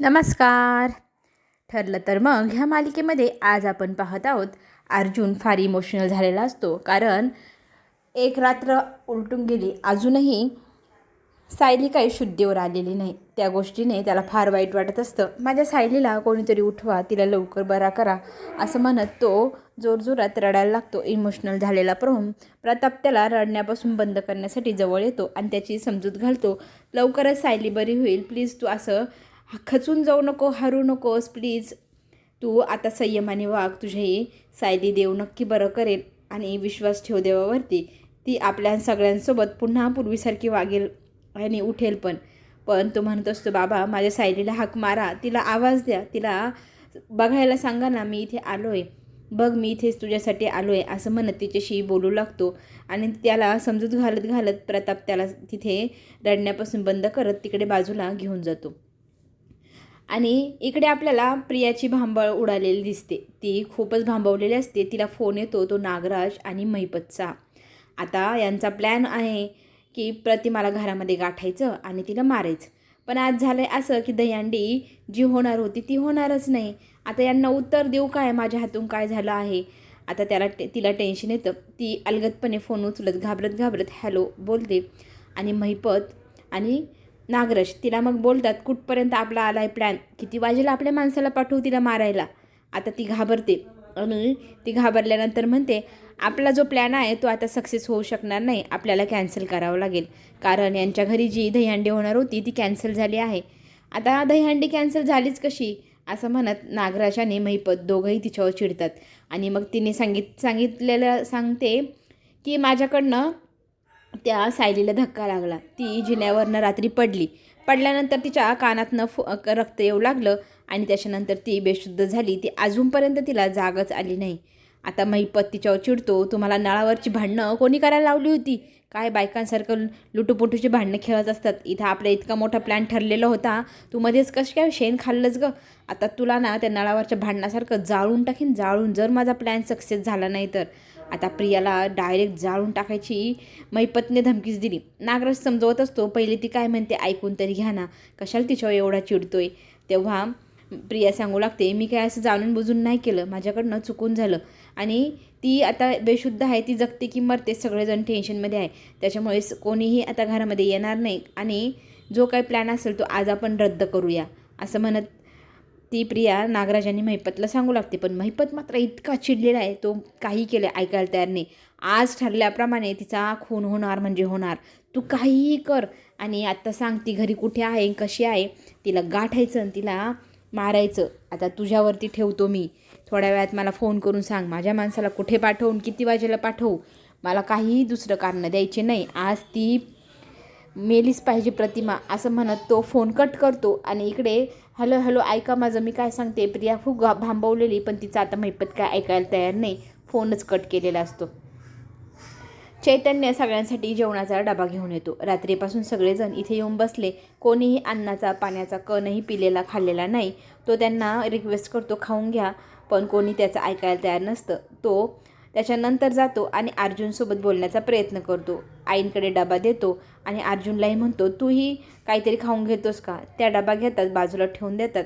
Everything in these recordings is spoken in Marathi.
नमस्कार. ठरलं तर मग ह्या मालिकेमध्ये आज आपण पाहत आहोत अर्जुन फार इमोशनल झालेला असतो. कारण एक रात्र उलटून गेली अजूनही सायली काही शुद्धीवर आलेली नाही. त्या गोष्टीने त्याला फार वाईट वाटत असतं. माझ्या सायलीला कोणीतरी उठवा तिला लवकर बरा करा असं म्हणत तो जोरजोरात रडायला लागतो. इमोशनल झालेला प्रभू प्रताप त्याला रडण्यापासून बंद करण्यासाठी जवळ येतो आणि त्याची समजूत घालतो. लवकरच सायली बरी होईल प्लीज तू असं खचून जाऊ नको हरू नकोस प्लीज तू आता संयमाने वाघ तुझी सायली देव नक्की बरं करेल आणि विश्वास ठेव देवावरती. ती आपल्या सगळ्यांसोबत पुन्हा पूर्वीसारखी वागेल आणि उठेल पण. पण तो म्हणत असतो बाबा माझ्या सायलीला हाक मारा. तिला आवाज द्या. तिला बघायला सांगा ना मी इथे आलो आहे बघ मी इथेच तुझ्यासाठी आलो आहे असं म्हणत तिच्याशी बोलू लागतो. आणि त्याला समजूत घालत घालत प्रताप त्याला तिथे रडण्यापासून बंद करत तिकडे बाजूला घेऊन जातो. आणि इकडे आपल्याला प्रियाची भांबळ उडालेली दिसते. ती खूपच भांबवलेली असते. तिला फोन येतो तो नागराज आणि महिपतचा आता यांचा प्लॅन आहे की प्रतिमाला घरामध्ये गाठायचं आणि तिला मारायचं. पण आज झालं आहे असं की दहीहंडी जी होणार होती ती होणारच नाही. आता यांना उत्तर देऊ काय? माझ्या हातून काय झालं आहे? आता त्याला टे तिला टेन्शन येतं. ती अलगदपणे फोन उचलत घाबरत घाबरत हॅलो बोलते. आणि महिपत आणि नागरश तिला मग बोलतात कुठपर्यंत आपला आला आहे प्लॅन किती वाजेला आपल्या माणसाला पाठवू तिला मारायला? आता ती घाबरते. आणि ती घाबरल्यानंतर म्हणते आपला जो प्लॅन आहे तो आता सक्सेस होऊ शकणार नाही. आपल्याला कॅन्सल करावं लागेल. कारण यांच्या घरी जी दहीहंडी होणार होती ती कॅन्सल झाली आहे. आता दहीहंडी कॅन्सल झालीच कशी? असं म्हणत नागराजाने महिपत दोघंही तिच्यावर चिडतात. आणि मग तिने सांगित सांगितलेलं सांगते की माझ्याकडनं त्या सायलीला धक्का लागला. ती जिन्यावरनं रात्री पडली. पडल्यानंतर तिच्या कानातनं फु रक्त येऊ लागलं आणि त्याच्यानंतर ती बेशुद्ध झाली. ती अजूनपर्यंत तिला जागच आली नाही. आता महिपत तिच्यावर चिडतो. तुम्हाला नळावरची भांडणं कोणी करायला लावली होती? काय बायकांसारखं लुटूपुटूची भांडणं खेळत असतात? इथं आपला इतका मोठा प्लॅन ठरलेला होता. तू मध्येच कसं काय शेण खाल्लंच गं? आता तुला ना त्या नळावरच्या भांडणासारखं जाळून टाकीन जाळून. जर माझा प्लॅन सक्सेस झाला नाही तर. आता प्रियाला डायरेक्ट जाळून टाकायची मैपतने धमकीच दिली. नागराज समजवत असतो पहिले ती काय म्हणते ऐकून तरी घ्या ना. कशाला तिच्यावर एवढा चिडतोय? तेव्हा प्रिया सांगू लागते मी काय असं जाणून बुजून नाही केलं. माझ्याकडनं चुकून झालं. आणि ती आता बेशुद्ध आहे ती जगते की मरते सगळेजण टेन्शनमध्ये आहे. त्याच्यामुळे कोणीही आता घरामध्ये येणार नाही. आणि जो काही प्लॅन असेल तो आज आपण रद्द करूया. असं म्हणत ती प्रिया नागराजांनी महिपतला सांगू लागते पण महिपत मात्र इतका चिडलेला आहे तो काही केलं ऐकायला तयार नाही. आज ठरल्याप्रमाणे तिचा खून होणार म्हणजे होणार. तू काहीही कर आणि आत्ता सांग ती घरी कुठे आहे कशी आहे. तिला गाठायचं आणि तिला मारायचं. आता तुझ्यावरती ठेवतो मी. थोड्या वेळात मला फोन करून सांग. माझ्या माणसाला कुठे पाठवून किती वाजेला पाठवू? मला काहीही दुसरं कारण द्यायचे नाही. आज ती मेलीच पाहिजे प्रतिमा असं म्हणत तो फोन कट करतो आणि इकडे हॅलो हॅलो ऐका माझं. मी काय सांगते प्रिया खूप गा भांबवलेली पण तिचा आता मैपत काय ऐकायला तयार नाही. फोनच कट केलेला असतो. चैतन्य सगळ्यांसाठी जेवणाचा डबा घेऊन येतो. रात्रीपासून सगळेजण इथे येऊन बसले. कोणीही अन्नाचा पाण्याचा कणही पिलेला खाल्लेला नाही. तो त्यांना रिक्वेस्ट करतो खाऊन घ्या. पण कोणी त्याचं ऐकायला तयार नसतं. तो त्याच्यानंतर जातो आणि अर्जुनसोबत बोलण्याचा प्रयत्न करतो. आईंकडे डबा देतो आणि अर्जुनलाही म्हणतो तूही काहीतरी खाऊन घेतोस का? त्या डबा घेतात बाजूला ठेवून देतात.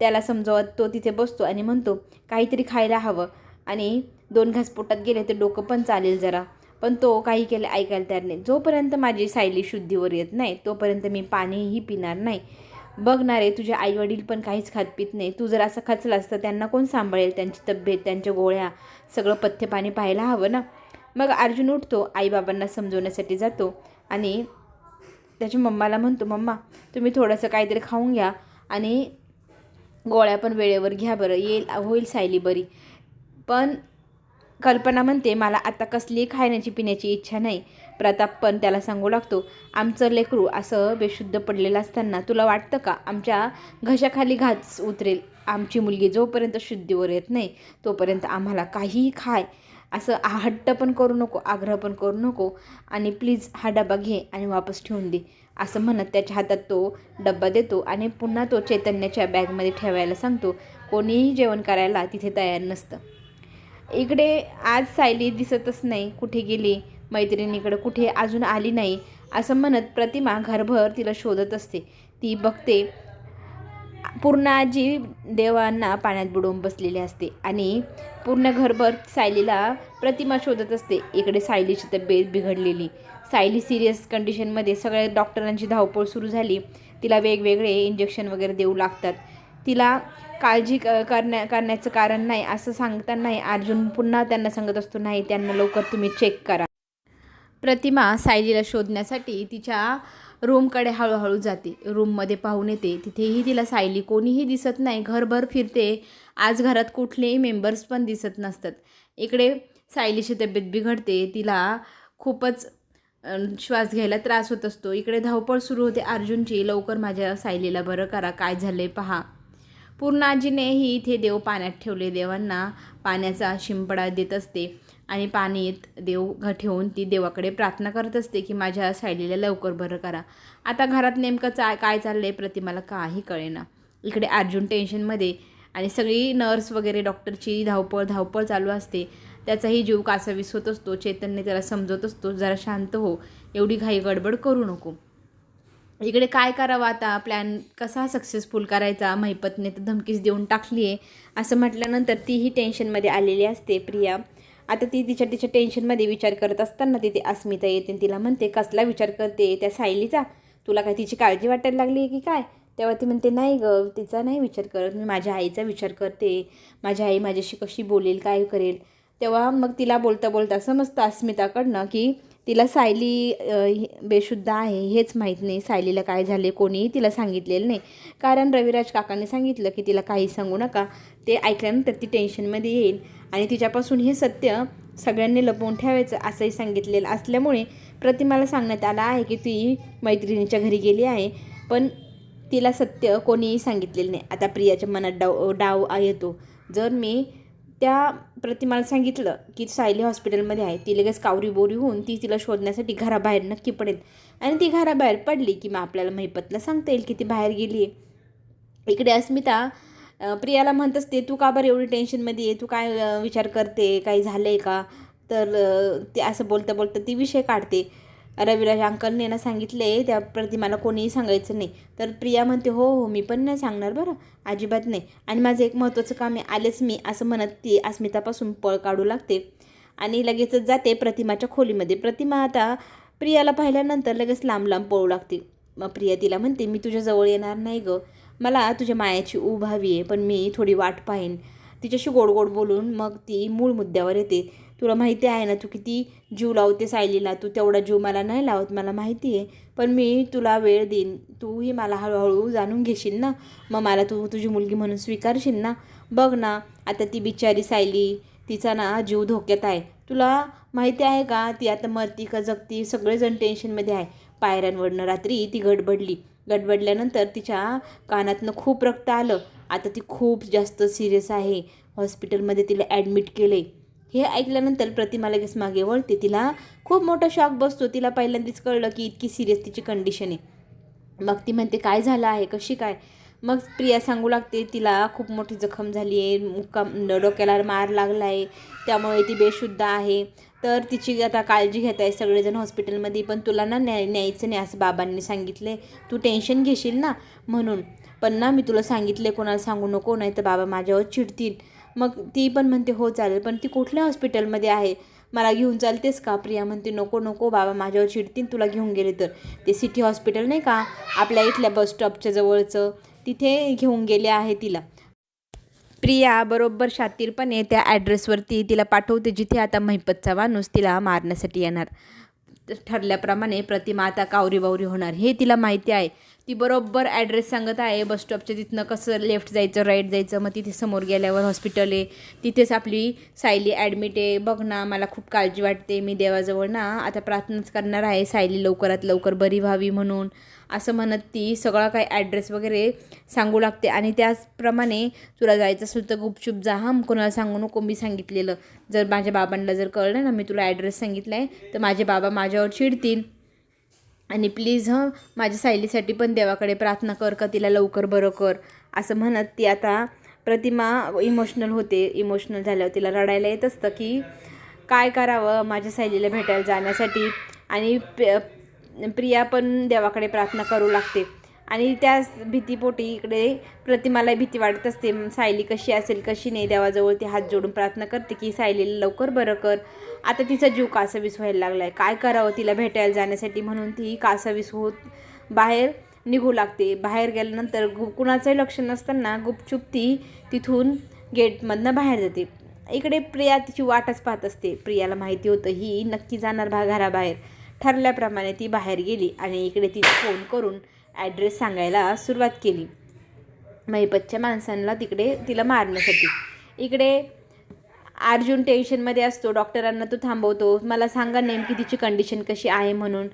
त्याला समजावत तो तिथे बसतो आणि म्हणतो काहीतरी खायला हवं. आणि दोन घास पोटात गेले तर डोकं पण चालेल जरा. पण तो काही केलं ऐकायला तयार नाही. जोपर्यंत माझी सायली शुद्धीवर येत नाही तोपर्यंत मी पाणीही पिणार नाही. बघणारे तुझे आईवडील पण काहीच खात पित नाही. तू जर असं खचलास तर त्यांना कोण सांभाळेल? त्यांची तब्येत त्यांच्या गोळ्या सगळं पथ्य पाणी पाहायला हवं ना. मग अर्जुन उठतो आईबाबांना समजवण्यासाठी जातो आणि त्याच्या मम्माला म्हणतो मम्मा तुम्ही थोडंसं काहीतरी खाऊन घ्या आणि गोळ्या पण वेळेवर घ्या बरं येईल होईल सायली बरी. पण कल्पना म्हणते मला आता कसलीही खाण्याची पिण्याची इच्छा नाही. प्रताप पण त्याला सांगू लागतो आमचं लेकरू असं बेशुद्ध पडलेलं असताना तुला वाटतं का? आमच्या घशाखाली घास उतरेल. आमची मुलगी जोपर्यंत शुद्धीवर येत नाही तोपर्यंत आम्हाला काहीही खाय. असं हट्ट पण करू नको आग्रह पण करू नको आणि प्लीज हा डबा घे आणि वापस ठेवून दे. असं म्हणत त्याच्या हातात तो डब्बा देतो आणि पुन्हा तो चैतन्याच्या बॅगमध्ये ठेवायला सांगतो कोणीही जेवण करायला तिथे तयार नसतं. इकडे आज सायली दिसतच नाही कुठे गेली? मैत्रिणीकडे कुठे? अजून आली नाही. असं म्हणत प्रतिमा घरभर तिला शोधत असते. ती बघते पूर्ण आजी देवांना पाण्यात बुडवून बसलेली असते आणि पूर्ण घरभर सायलीला प्रतिमा शोधत असते. इकडे सायलीची तब्येत बिघडलेली. सायली सिरियस कंडिशनमध्ये सगळ्या डॉक्टरांची धावपळ सुरू झाली. तिला वेगवेगळे इंजेक्शन वगैरे देऊ लागतात. तिला काळजी क करण्या करण्याचं कारण नाही असं सांगतानाही अर्जुन पुन्हा त्यांना सांगत असतो नाही त्यांना लवकर तुम्ही चेक करा. प्रतिमा सायलीला शोधण्यासाठी तिच्या रूमकडे हळूहळू जाते. रूममध्ये पाहून येते. तिथेही तिला सायली कोणीही दिसत नाही. घरभर फिरते. आज घरात कुठलेही मेंबर्स पण दिसत नसतात. इकडे सायलीची तब्येत बिघडते. तिला खूपच श्वास घ्यायला त्रास होत असतो. इकडे धावपळ सुरू होते. अर्जुनची लवकर माझ्या सायलीला बरं करा. काय झालं पहा. पूर्ण आजीनेही इथे देव पाण्यात ठेवले. देवांना पाण्याचा शिंपडा देत असते. आणि पाणीत देव घ ठेवून ती देवाकडे प्रार्थना करत असते की माझ्या सायलीला लवकर बरं करा. आता घरात नेमकं चा काय चाललं आहे प्रतिमाला काही कळेना. इकडे अर्जुन टेन्शनमध्ये आणि सगळी नर्स वगैरे डॉक्टरची धावपळ धावपळ चालू असते. त्याचाही जीव कासावीस होत असतो चैतन्य त्याला समजत असतो जरा शांत हो एवढी घाई गडबड करू नको. इकडे काय करावं आता? प्लॅन कसा सक्सेसफुल करायचा? महिपतने तर धमकीच देऊन टाकली आहे असं म्हटल्यानंतर तीही टेन्शनमध्ये आलेली असते प्रिया. आता ती तिच्या तिच्या टेन्शनमध्ये विचार करत असताना तिथे अस्मिता येते आणि तिला म्हणते कसला विचार करते? त्या सायलीचा? तुला काय तिची काळजी वाटायला लागली आहे की काय? तेव्हा ती म्हणते नाही ग तिचा नाही विचार करत. मी माझ्या आईचा विचार करते. माझी आई माझ्याशी कशी बोलेल काय करेल? तेव्हा मग तिला बोलता बोलता समजतं अस्मिताकडनं की तिला सायली बेशुद्ध आहे हेच माहीत नाही सायलीला काय झाले कोणीही तिला सांगितलेलं नाही. कारण रविराज काकाने सांगितलं की तिला काही सांगू नका. ते ऐकल्यानंतर ती टेन्शनमध्ये येईल आणि तिच्यापासून हे सत्य सगळ्यांनी लपवून ठेवायचं असंही सांगितलेलं असल्यामुळे प्रतिमाला सांगण्यात आलं आहे की ती मैत्रिणीच्या घरी गेली आहे. पण तिला सत्य कोणीही सांगितलेलं नाही. आता प्रियाच्या मनात डाव डाव येतो. जर मी त्या प्रतिमाला सांगितलं की सायली हॉस्पिटलमध्ये आहे. ती लगेच कावरी बोरी होऊन ती तिला शोधण्यासाठी घराबाहेर नक्की पडेल. आणि ती घराबाहेर पडली की मग आपल्याला महिपतला सांगता येईल की ती बाहेर गेली आहे इकडे अस्मिता प्रियाला म्हणत असते तू का बरं एवढी टेन्शनमध्ये आहे? तू काय विचार करते? काही झालं आहे का? तर ते असं बोलता बोलता ती विषय काढते. रविराज अंकलने ना सांगितले त्या प्रतिमाला कोणीही सांगायचं नाही. तर प्रिया म्हणते हो हो मी पण नाही सांगणार बरं अजिबात नाही. आणि माझं एक महत्त्वाचं काम आहे आलेच मी असं म्हणत ती अस्मितापासून पळ काढू लागते. आणि लगेचच जाते प्रतिमाच्या खोलीमध्ये. प्रतिमा आता प्रियाला पाहिल्यानंतर लगेच लांब लांब पळू लागते. मग प्रिया तिला म्हणते मी तुझ्याजवळ येणार नाही गं. मला तुझ्या मायाची ऊब हवी आहे पण मी थोडी वाट पाहीन. तिच्याशी गोड गोड बोलून मग ती मूळ मुद्द्यावर येते. तुला माहिती आहे ना तू किती जीव लावते सायलीला. तू तेवढा जीव मला नाही लावत मला माहिती आहे. पण मी तुला वेळ देईन. तूही मला हळूहळू जाणून घेशील ना. मग मला तू तुझी मुलगी म्हणून स्वीकारशील ना. बघ ना आता ती बिचारी सायली तिचा ना जीव धोक्यात आहे. तुला माहिती आहे का ती आता मरती का जगती सगळेजण टेन्शनमध्ये आहे. पायऱ्यांवरनं रात्री ती गडबडली. गडबडल्यानंतर तिच्या कानातनं खूप रक्त आलं. आता ती खूप जास्त सिरियस आहे. हॉस्पिटलमध्ये तिला ॲडमिट केलं आहे हे ऐकल्यानंतर प्रतिमा लगेच मागे वळते. तिला खूप मोठा शॉक बसतो. तिला पहिल्यांदाच कळलं की इतकी सिरियस तिची कंडिशन आहे. मग ती म्हणते काय झालं आहे? कशी काय? मग प्रिया सांगू लागते तिला खूप मोठी जखम झाली आहे. मुक्काम डोक्याला मार लागला आहे त्यामुळे ती बेशुद्ध आहे. तर तिची आता काळजी घेत आहे सगळेजण हॉस्पिटलमध्ये पण तुला ना न्याय न्यायचं नाही असं बाबांनी सांगितले तू टेन्शन घेशील ना? म्हणून पण ना मी तुला सांगितले कोणाला सांगू नको. नाही तर बाबा माझ्यावर चिडतील. मग ती पण म्हणते हो चालेल पण ती कुठल्या हॉस्पिटलमध्ये आहे? मला घेऊन चालतेस का? प्रिया म्हणते नको नको बाबा माझ्यावर चिडतीन तुला घेऊन गेले तर. ते सिटी हॉस्पिटल नाही का आपल्या इथल्या बस स्टॉपच्या जवळचं तिथे घेऊन गेले आहे तिला. प्रिया बरोबर शातीरपणे त्या ॲड्रेसवरती तिला पाठवते जिथे आता महिपतचा माणूस तिला मारण्यासाठी येणार. ठरल्याप्रमाणे प्रतिमा आता कावरी बावरी होणार हे तिला माहिती आहे. ती बरोबर ॲड्रेस सांगत आहे. बस स्टॉपच्या तिथनं कसं लेफ्ट जायचं राईट जायचं मग तिथे समोर गेल्यावर हॉस्पिटल आहे. तिथेच आपली सायली ॲडमिट आहे. बघ ना मला खूप काळजी वाटते. मी देवाजवळ ना आता प्रार्थनाच करणार आहे. सायली लवकरात लवकर बरी व्हावी म्हणून. असं म्हणत ती सगळा काही ॲड्रेस वगैरे सांगू लागते. आणि त्याचप्रमाणे तुला जायचं असेल तर गुपचूप जा. हां कोणाला सांगू नको मी सांगितलेलं. जर माझ्या बाबांना जर कळलं ना मी तुला ॲड्रेस सांगितला आहे तर माझे बाबा माझ्यावर चिडतील. आणि प्लीज हं माझ्या सायलीसाठी पण देवाकडे प्रार्थना कर का तिला लवकर बरं कर. असं म्हणत ती आता प्रतिमा इमोशनल होते. इमोशनल झाल्यावर तिला रडायला येत असतं की काय करावं माझ्या सायलीला भेटायला जाण्यासाठी? आणि प्रिया पण देवाकडे प्रार्थना करू लागते. आणि त्याच भीतीपोटी इकडे प्रतिमाला भीती वाटत असते. सायली कशी असेल कशी नाही देवाजवळ ती हात जोडून प्रार्थना करते की सायलीला लवकर बरं कर. आता तिचा जीव कासावीस व्हायला लागला आहे काय करावं तिला भेटायला जाण्यासाठी म्हणून ती कासावीस होत बाहेर निघू लागते. बाहेर गेल्यानंतर गु कुणाचंही लक्ष नसताना गुपचूप ती तिथून गेटमधनं बाहेर जाते. इकडे प्रिया तिची वाटच पाहत असते. प्रियाला माहिती होतं ही नक्की जाणार भा घराबाहेर. ठरल्याप्रमाणे ती बाहेर गेली आणि इकडे तिने फोन करून ॲड्रेस सांगायला सुरुवात केली. महिपतच्या माणसांना तिकडे तिला मारण्यासाठी. इकडे अर्जुन टेन्शनमध्ये असतो डॉक्टरांना तो थांबवतो. मला सांगा नेमकी तिची कंडिशन कशी आहे म्हणून.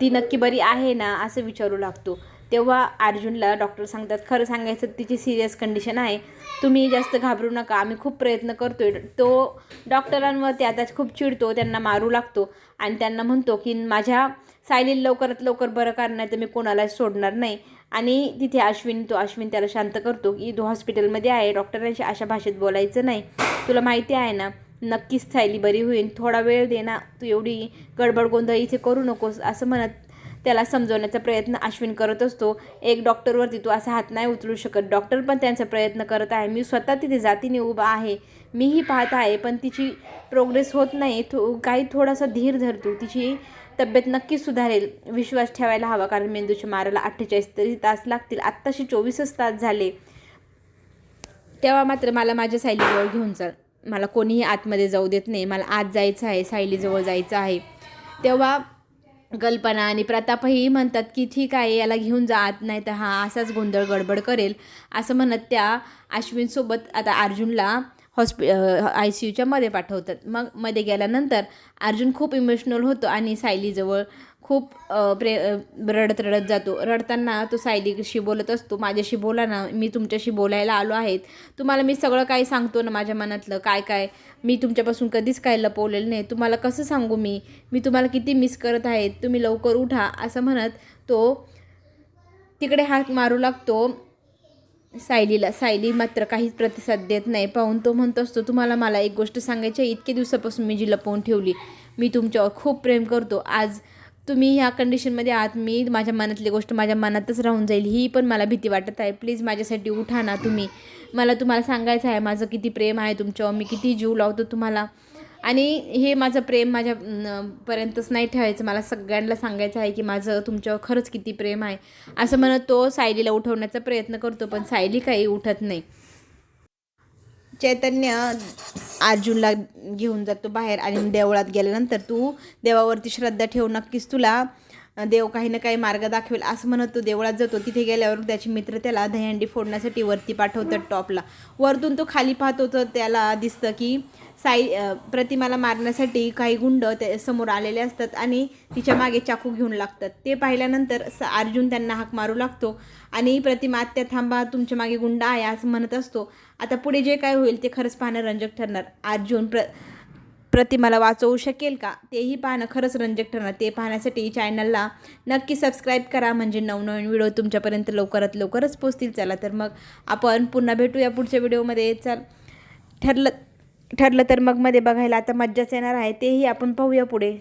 ती नक्की बरी आहे ना असं विचारू लागतो. तेव्हा अर्जुनला डॉक्टर सांगतात खरं सांगायचं तिची सिरियस कंडिशन आहे. तुम्ही जास्त घाबरू नका आम्ही खूप प्रयत्न करतोय. तो डॉक्टरांवरती आता खूप चिडतो त्यांना मारू लागतो आणि त्यांना म्हणतो की माझ्या सायलीला लवकरात लवकर बरं करणार तर मी कोणालाच सोडणार नाही. आणि तिथे अश्विन तो अश्विन त्याला शांत करतो की तो हॉस्पिटलमध्ये आहे डॉक्टरांशी अशा भाषेत बोलायचं नाही. तुला माहिती आहे ना नक्कीच सायली बरी होईल. थोडा वेळ दे ना तू एवढी गडबड गोंधळ इथे करू नकोस असं म्हणत त्याला समजवण्याचा प्रयत्न अश्विन करत असतो. एक डॉक्टरवरती तू असा हात नाही उचलू शकत. डॉक्टर पण त्यांचा प्रयत्न करत आहे. मी स्वतः तिथे जातीने उभा आहे. मीही पाहत आहे पण तिची प्रोग्रेस होत नाही. थो काही थोडासा धीर धरतो. तिची तब्येत नक्कीच सुधारेल. विश्वास ठेवायला हवा कारण मेंदूच्या माराला अठ्ठेचाळीस तरी तास लागतील. आत्ताशी चोवीसच तास झाले. तेव्हा मात्र मला माझ्या सायलीजवळ घेऊन चाल मला कोणीही आतमध्ये जाऊ देत नाही. मला आत जायचं आहे सायलीजवळ जायचं आहे. तेव्हा कल्पना आणि प्रतापही म्हणतात की ठीक आहे याला घेऊन जात नाही तर हा असाच गोंधळ गडबड करेल. असं म्हणत त्या अश्विनसोबत आता अर्जुनला हॉस्पि आय सी यूच्या मध्ये पाठवतात. मग मध्ये गेल्यानंतर अर्जुन खूप इमोशनल होतो आणि सायलीजवळ खूप प्रे रडत रडत जातो. रडताना तो सायलीशी बोलत असतो. माझ्याशी बोला ना. मी तुमच्याशी बोलायला आलो आहेत. तुम्हाला मी सगळं काही सांगतो ना माझ्या मनातलं. काय काय? मी तुमच्यापासून कधीच काय लपवलेलं नाही. तुम्हाला कसं सांगू मी? मी तुम्हाला किती मिस करत आहे तुम्ही लवकर उठा असं म्हणत तो तिकडे हात मारू लागतो. सायलीला. सायली मात्र काहीच प्रतिसाद देत नाही. पाहून तो म्हणतो असतो तुम्हाला मला एक गोष्ट सांगायची आहे. इतके दिवसापासून मी जी लपवून ठेवली मी तुमच्यावर खूप प्रेम करतो. आज तुम्ही ह्या कंडिशनमध्ये आहात मी माझ्या मनातली गोष्ट माझ्या मनातच राहून जाईल ही पण मला भीती वाटत आहे. प्लीज माझ्यासाठी उठा ना तुम्ही. मला तुम्हाला सांगायचं आहे माझं किती प्रेम आहे तुमच्यावर मी किती जीव लावतो तुम्हाला. आणि हे माझं प्रेम माझ्या पर्यंतच नाही ठेवायचं. मला सगळ्यांना सांगायचं आहे की माझं तुमच्यावर खरंच किती प्रेम आहे. असं म्हणत तो सायलीला उठवण्याचा प्रयत्न करतो पण सायली काही उठत नाही. चैतन्य अर्जुनला घेऊन जातो बाहेर आणि देवळात गेल्यानंतर तू देवावरती श्रद्धा ठेव. नक्कीच तुला देव काही ना काही मार्ग दाखवेल असं म्हणत तो देवळात जातो. तिथे गेल्यावर त्याचे मित्र त्याला दहीहंडी फोडण्यासाठी वरती पाठवतात टॉपला. वरतून तो खाली पाहतो तर त्याला दिसतं की साई प्रतिमाला मारण्यासाठी काही गुंड त्या समोर आलेले असतात आणि तिच्यामागे चाकू घेऊन लागतात. ते पाहिल्यानंतर स अर्जुन त्यांना हाक मारू लागतो आणि प्रतिमा आत्या थांबा तुमच्या मागे गुंड आहे असं म्हणत असतो. आता पुढे जे काय होईल ते खरंच पाहणं रंजक ठरणार. अर्जुन प्र प्रतिमाला वाचवू शकेल का? तेही पाहणं खरंच रंजक ठरणार. ते पाहण्यासाठी चॅनलला नक्की सबस्क्राईब करा. म्हणजे नवनवीन व्हिडिओ तुमच्यापर्यंत लवकरात लवकरच पोचतील चला तर मग आपण पुन्हा भेटूया पुढच्या व्हिडिओमध्ये चल ठरलं ठरलं तर मग मध्ये बघायला आता मज्जाच येणार आहे. तेही आपण पाहूया पुढे.